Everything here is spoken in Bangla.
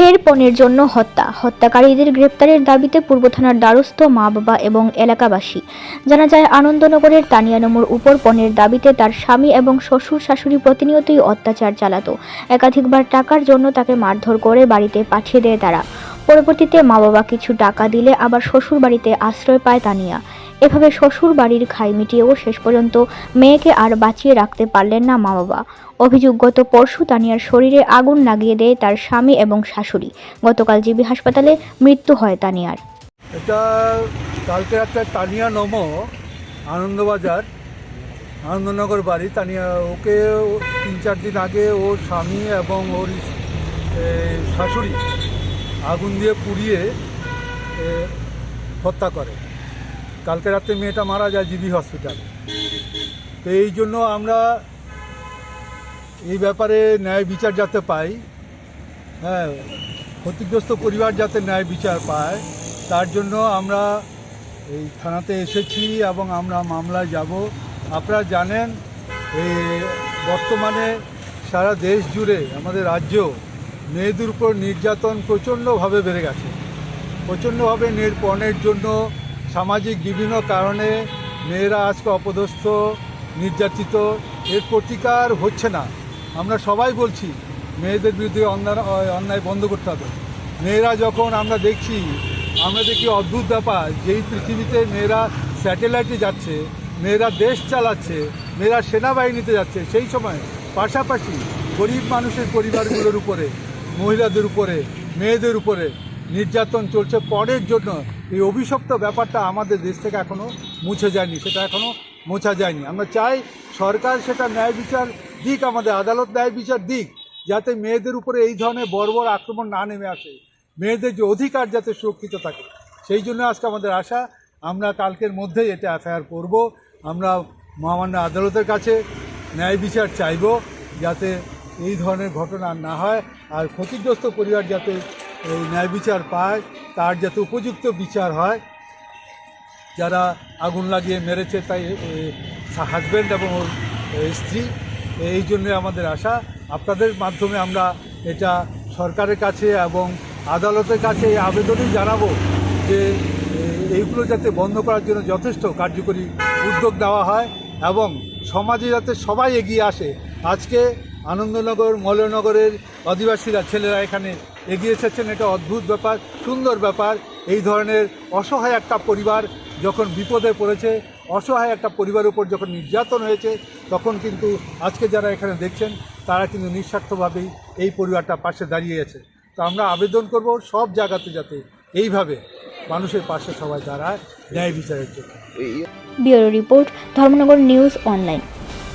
ফের পণের জন্য হত্যা। হত্যাকারীদের গ্রেপ্তারের দাবিতে পূর্ব থানার দ্বারস্থ মা বাবা এবং এলাকাবাসী। জানা যায়, আনন্দনগরের তানিয়া নম্বর উপর পণের দাবিতে তার স্বামী এবং শ্বশুর শাশুড়ি প্রতিনিয়তই অত্যাচার চালাত। একাধিকবার টাকার জন্য তাকে মারধর করে বাড়িতে পাঠিয়ে দেয় তারা। পরবর্তীতে মা বাবা কিছু টাকা দিলে আবার শ্বশুর বাড়িতে আশ্রয় পায় তানিয়া। এভাবে শ্বশুর বাড়ির খাই মিটিয়েও শেষ পর্যন্ত মেয়েকে আর বাঁচিয়ে রাখতে পারলেন না মা বাবা অভিযোগ, গত পরশু তানিয়ার শরীরে আগুন লাগিয়ে দেয় তার স্বামী এবং শাশুড়ি। গতকাল জিবি হাসপাতালে মৃত্যু হয় তানিয়ার। এটা কালকে একটা তানিয়া নম, আনন্দবাজার, আনন্দনগর বাড়ি। তানিয়া, ওকে তিন চার দিন আগে ওর স্বামী এবং ওর শাশুড়ি আগুন দিয়ে পুড়িয়ে হত্যা করে। কালকে রাত্রে মেয়েটা মারা যায় জিবি হসপিটালে। তো এই জন্য আমরা এই ব্যাপারে ন্যায় বিচার যাতে পাই হ্যাঁ ক্ষতিগ্রস্ত পরিবার যাতে ন্যায় বিচার পায়, তার জন্য আমরা এই থানাতে এসেছি এবং আমরা মামলায় যাব। আপনারা জানেন এই বর্তমানে সারা দেশ জুড়ে, আমাদের রাজ্য মেয়েদের উপর নির্যাতন প্রচণ্ডভাবে বেড়ে গেছে। প্রচণ্ডভাবে নির্পণের জন্য সামাজিক বিভিন্ন কারণে মেয়েরা আজকে অপদস্থ, নির্যাতিত। এর প্রতিকার হচ্ছে না। আমরা সবাই বলছি, মেয়েদের বিরুদ্ধে অন্যায় অন্যায় বন্ধ করতে হবে। মেয়েরা যখন আমরা দেখছি, আমরা দেখি অদ্ভুত ব্যাপার, যেই পৃথিবীতে মেয়েরা স্যাটেলাইটে যাচ্ছে, মেয়েরা দেশ চালাচ্ছে, মেয়েরা সেনাবাহিনীতে যাচ্ছে, সেই সময় পাশাপাশি গরিব মানুষের পরিবারগুলোর উপরে, মহিলাদের উপরে, মেয়েদের উপরে নির্যাতন চলছে পরের জন্য। এই অভিশপ্ত ব্যাপারটা আমাদের দেশ থেকে এখনও মুছে যায়নি, সেটা এখনও মোছা যায়নি। আমরা চাই সরকার সেটা ন্যায় বিচার দিক, আমাদের আদালত ন্যায় বিচার দিক, যাতে মেয়েদের উপরে এই ধরনের বর্বর আক্রমণ না নেমে আসে। মেয়েদের যে অধিকার যাতে সুরক্ষিত থাকে, সেই জন্য আজকে আমাদের আশা, আমরা কালকের মধ্যেই এটা এফআইআর করব। আমরা মহামান্য আদালতের কাছে ন্যায় বিচার চাইব, যাতে এই ধরনের ঘটনা না হয়, আর ক্ষতিগ্রস্ত পরিবার যাতে এই ন্যায় বিচার পায়, তার যাতে উপযুক্ত বিচার হয়। যারা আগুন লাগিয়ে মেরেছে, তাই হাজব্যান্ড এবং ওর স্ত্রী। এই জন্য আমাদের আশা। আপনাদের মাধ্যমে আমরা এটা সরকারের কাছে এবং আদালতের কাছে এই আবেদনই জানাব যে এইগুলো যাতে বন্ধ করার জন্য যথেষ্ট কার্যকরী উদ্যোগ দেওয়া হয় এবং সমাজে যাতে সবাই এগিয়ে আসে। আজকে আনন্দনগর মলয়নগরের আদিবাসীরা ছেলেরা এখানে এগিয়ে এসেছেন, এটা অদ্ভুত ব্যাপার, সুন্দর ব্যাপার। এই ধরনের অসহায় একটা পরিবার যখন বিপদে পড়েছে, অসহায় একটা পরিবারের উপর যখন নির্যাতন হয়েছে, তখন কিন্তু আজকে যারা এখানে দেখছেন, তারা কিন্তু নিঃস্বার্থভাবেই এই পরিবারটা পাশে দাঁড়িয়ে আছে। তো আমরা আবেদন করব সব জায়গাতে যাতে এইভাবে মানুষের পাশে সবাই দাঁড়ায়, ন্যায় বিচারের জন্য। Report, Dharmanagar news online.